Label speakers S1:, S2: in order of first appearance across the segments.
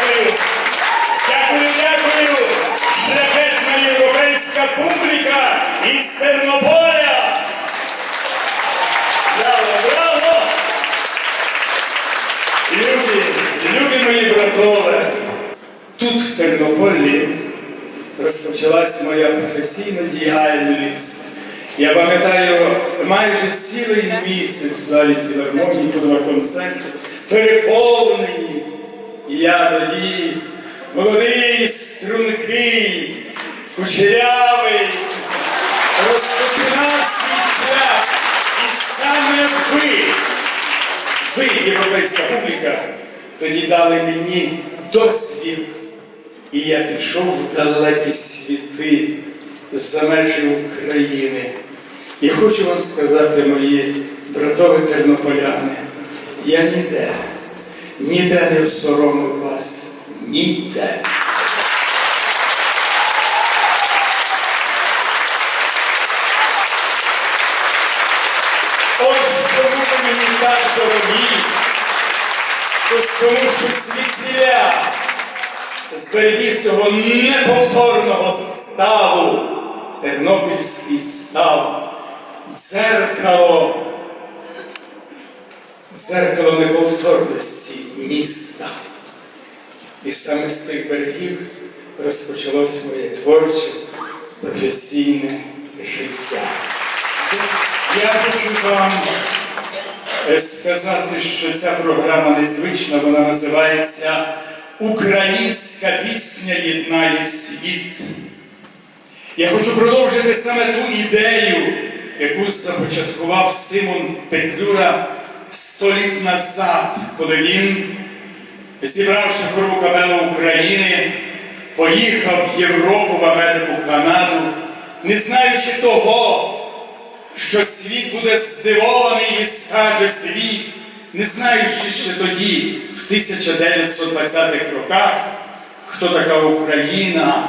S1: Дякую. Дякую, дякую. Шляхетна європейська публіка із Тернополя. Браво, браво! Любі, любі мої братове, тут в Тернополі розпочалась моя професійна діяльність. Я пам'ятаю, майже цілий місяць в залі філармонії подавав концерт, переповнений я тоді молодий, стрункий, кучерявий, розпочинав свій шлях. І саме ви, ви, європейська публіка, тоді дали мені досвід. І я пішов в далекі світи за межі України. І хочу вам сказати, мої братові тернополяни, я ніде, ніде не осоромив вас, ніде. Ось чому мені так дорогі, ось тому що світіля зберігів цього неповторного ставу, Тернопільський став, дзеркало, дзеркало неповторності міста. І саме з цих берегів розпочалось моє творче, професійне життя. Я хочу вам сказати, що ця програма незвична, вона називається Українська пісня єднає світ. Я хочу продовжити саме ту ідею, яку започаткував Симон Петлюра сто літ назад, коли він, зібравши хорову капелу України, поїхав в Європу, в Америку, Канаду, не знаючи того, що світ буде здивований і скаже світ, не знаючи ще тоді, в 1920-х роках, хто така Україна,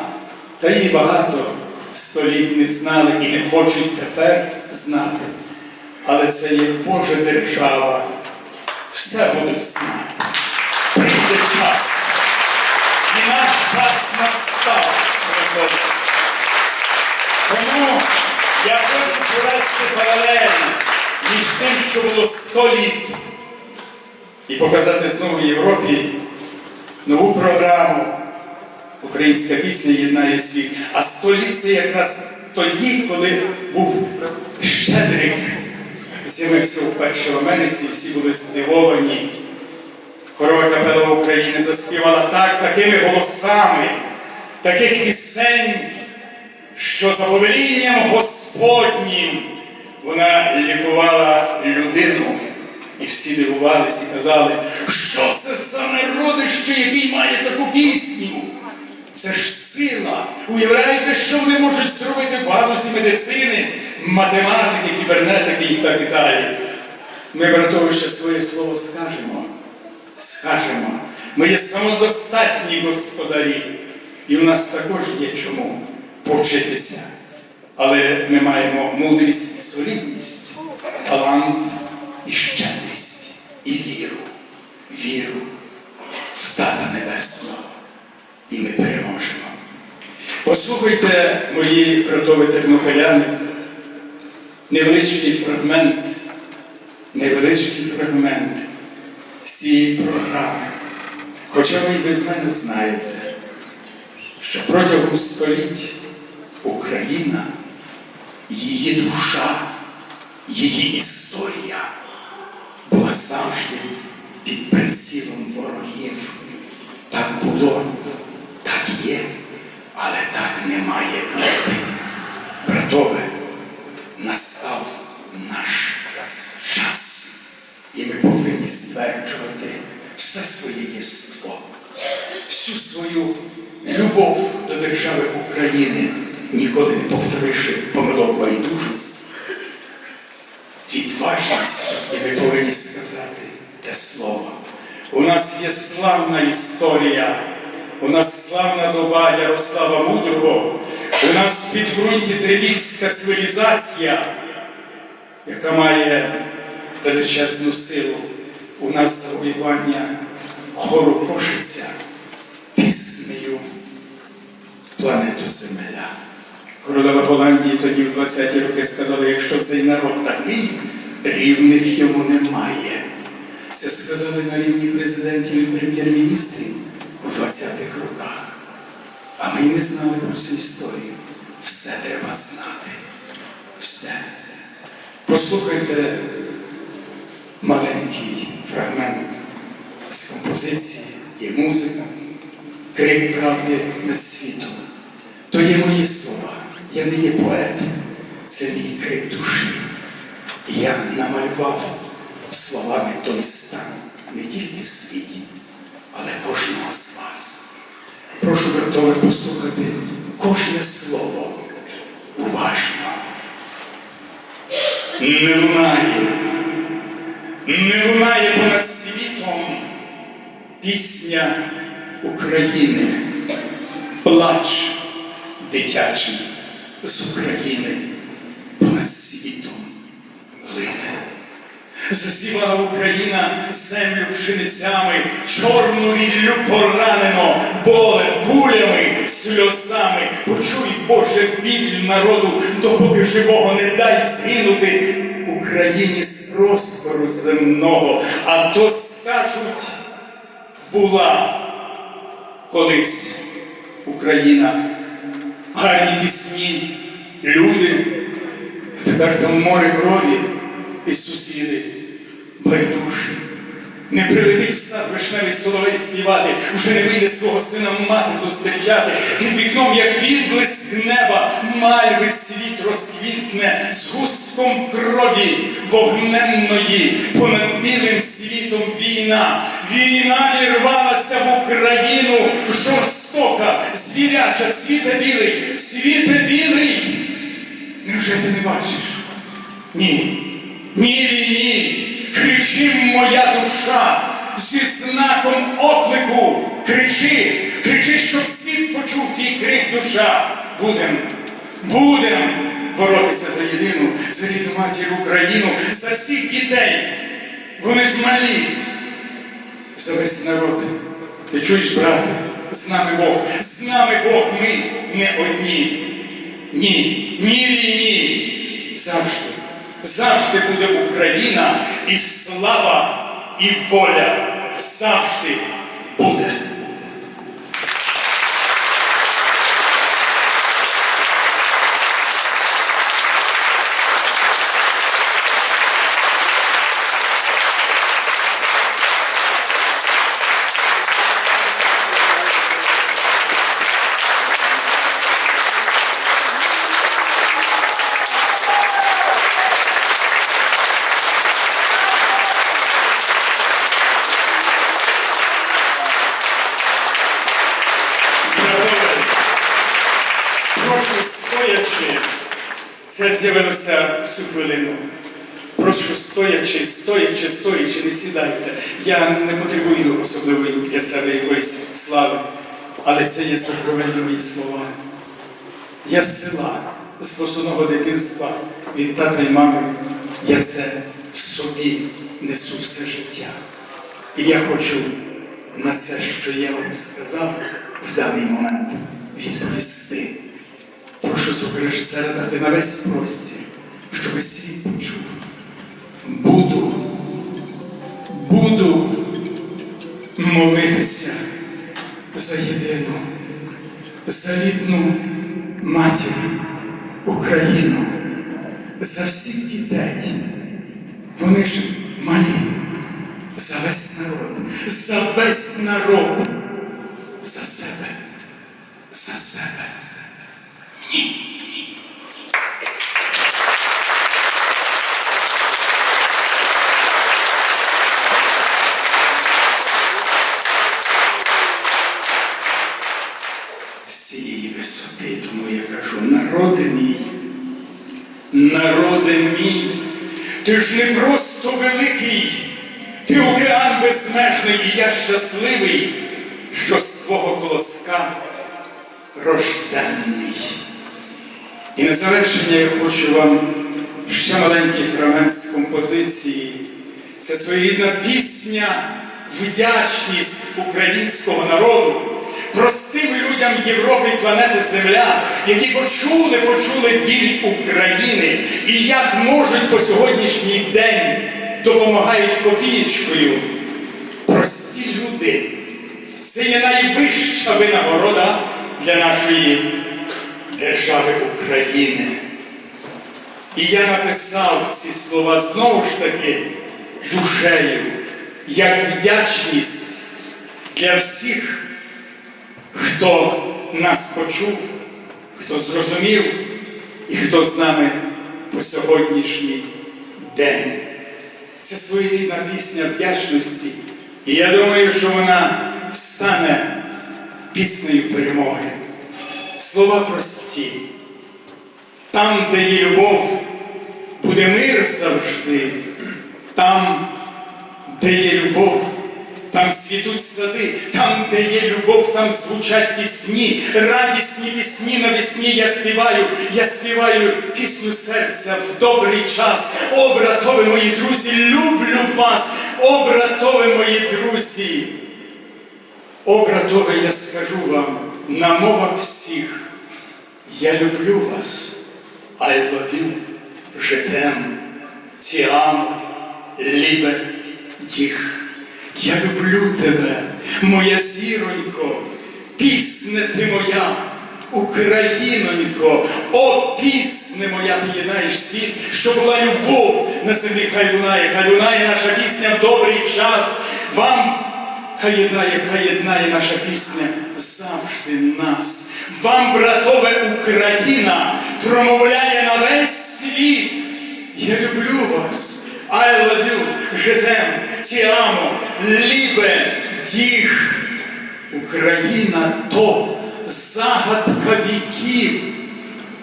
S1: та її багато століть не знали і не хочуть тепер знати. Але це є Божа держава. Все будуть знати. Прийде час. І наш час настав. Тому я хочу провести паралель між тим, що було 100 літ, і показати знову Європі нову програму. Українська пісня єднає світ. А 100 літ це якраз тоді, коли був Щедрик, з'явився вперше в Америці, і всі були здивовані. Хорова капела України заспівала так, такими голосами, таких пісень, що за повелінням Господнім вона лікувала людину. І всі дивувалися і казали, що це за народище, який має таку пісню? Це ж сила. Уявляєте, що вони можуть зробити в галузі медицини, математики, кібернетики і так далі. Ми, братове, ще своє слово скажемо. Скажемо. Ми є самодостатні господарі, і в нас також є чому повчитися. Але ми маємо мудрість і солідність, талант і щедрість, і віру, віру. І ми переможемо. Послухайте, мої братові тернополяни, невеличкий фрагмент, невеличкий фрагмент цієї програми. Хоча ви і без мене знаєте, що протягом століть Україна, її душа, її історія була завжди під прицілом ворогів. Так було, так є, але так не має бути. Братове, настав наш час, і ми повинні стверджувати все своє єство, всю свою любов до держави України, ніколи не повторивши помилок байдужості, відважністю, і ми повинні сказати те слово. У нас є славна історія, у нас славна доба Ярослава Мудрого, у нас в підґрунті трибільська цивілізація, яка має величезну силу. У нас завоювання хору Кошиця піснею планету Земля. Королева Голландії тоді в 20-ті роки сказала, якщо цей народ такий, рівних йому немає. Це сказали на рівні президентів і прем'єр-міністрів у 20-х роках. й не знали про цю історію. Все треба знати. Все. Послухайте маленький фрагмент з композиції, є музика, крик правди над світом. То є мої слова. Я не є поет, це мій крик душі. Я намалював словами той стан не тільки свій, але кожного з вас. Прошу братове послухати кожне слово уважно. Не лунає, не лунає понад світом пісня України, плач дитячий з України понад світом лине. Засівала Україна землю пшеницями, чорну ріллю поранено, болем, кулями, сльозами. Почуй, Боже, біль народу, допоки живого не дай згинути. Україні з простору земного, а то скажуть, була колись Україна, гарні пісні, люди, тепер там море крові. І сусіди байдужі. Не прилетить в сад вишневий соловей співати, вже не вийде свого сина мати зустрічати. Під вікном, як відблиск неба, мальви цвіт розквітне з густком крові вогненної, понад білим світом війна. Війна вірвалася в Україну жорстока, звіряча, світа білий, світа білий. Невже ти не бачиш? Ні. Ні війні, кричи моя душа зі знаком оклику. Кричи, кричи, щоб світ почув твій крик душа. Будем, будем боротися за єдину, за рідну матір Україну, за всіх дітей. Вони ж малі. За весь народ. Ти чуєш, брате? З нами Бог, з нами Бог, ми не одні. Ні, ні війні. Завжди, завжди буде Україна і слава, і воля завжди буде. Братове, Прошу стоячи, це з'явилося в цю хвилину. Прошу стоячи, стоячи, стоячи, не сідайте. Я не потребую особливої для себе якоїсь слави, але це є сокровенні мої слова. Я з села, з босоного дитинства від тата й мами. Я це в собі несу все життя. І я хочу на це, що я вам сказав, в даний момент відповісти. Прошу звукорежисера дати на весь простір, щоб світ почув. Буду, буду молитися за єдину, за рідну матір Україну, за всіх дітей. Вони ж малі, за весь народ, за весь народ, за себе, за себе. З цієї висоти, тому я кажу, народи мій, народи мій, ти ж не просто великий, ти океан безмежний, і я щасливий, що з твого колоска рожденний. І на завершення я хочу вам ще маленький фрагмент з композиції. Це своєрідна пісня, вдячність українського народу, простим людям Європи і планети Земля, які почули, почули біль України і як можуть по сьогоднішній день допомагають копієчкою. Прості люди. Це є найвища винагорода для нашої держави України. І я написав ці слова знову ж таки душею, як вдячність для всіх, хто нас почув, хто зрозумів і хто з нами по сьогоднішній день. Це своєрідна пісня вдячності. І я думаю, що вона стане піснею перемоги. Слова прості. Там, де є любов, буде мир завжди. Там, де є любов, там цвітуть сади, там, де є любов, там звучать пісні, радісні пісні навесні я співаю, я співаю пісню серця в добрий час. О, братове мої друзі, люблю вас, о, братове мої друзі. О, братове, я скажу вам на мовах всіх, я люблю вас, I love you, je t'aime, liebe dich. Я люблю тебе, моя зіронько, пісне ти моя, Українонько, о, пісне моя, ти єднаєш світ, що була любов на землі, хай лунає, хай лунає наша пісня в добрий час. Вам Хай єднає, хай єднає наша пісня завжди нас. Вам, братове Україна, промовляє на весь світ. Я люблю вас. I love you, je t'aime, ti їх. Україна то загадка віків,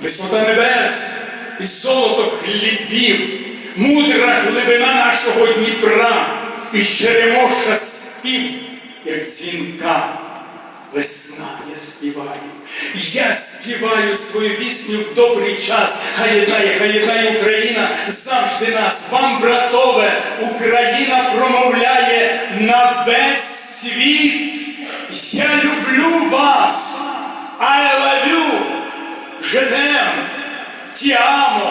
S1: висота небес і золото хлібів, мудра глибина нашого Дніпра і черемоша спів, як дзвінка. Весна я співаю, я співаю свою пісню в добрий час. Хай єднає, хай єднає Україна завжди нас. Вам, братове, Україна промовляє на весь світ. Я люблю вас. I love you. Je t'aime. Ti amo.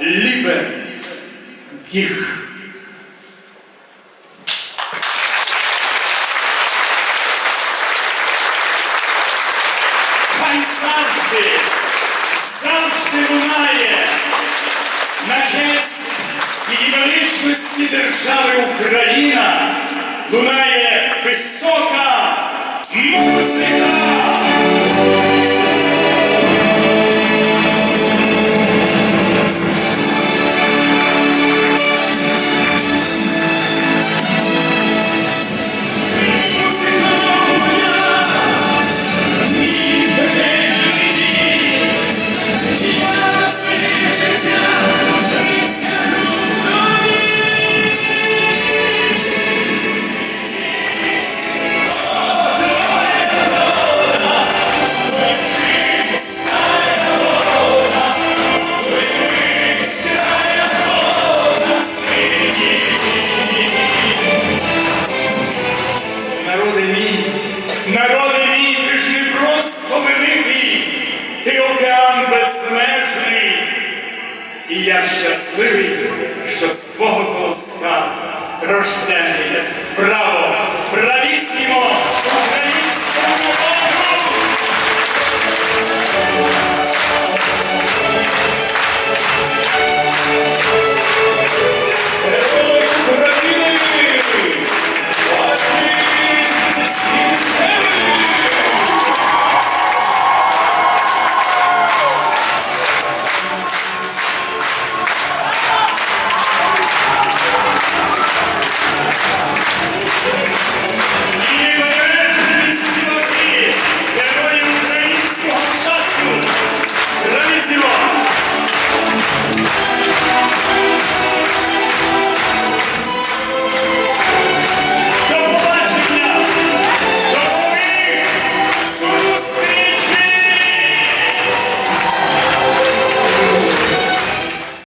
S1: Liebe dich. Хай завжди, завжди лунає на честь її величності держави Україна. Лунає висока твого колоска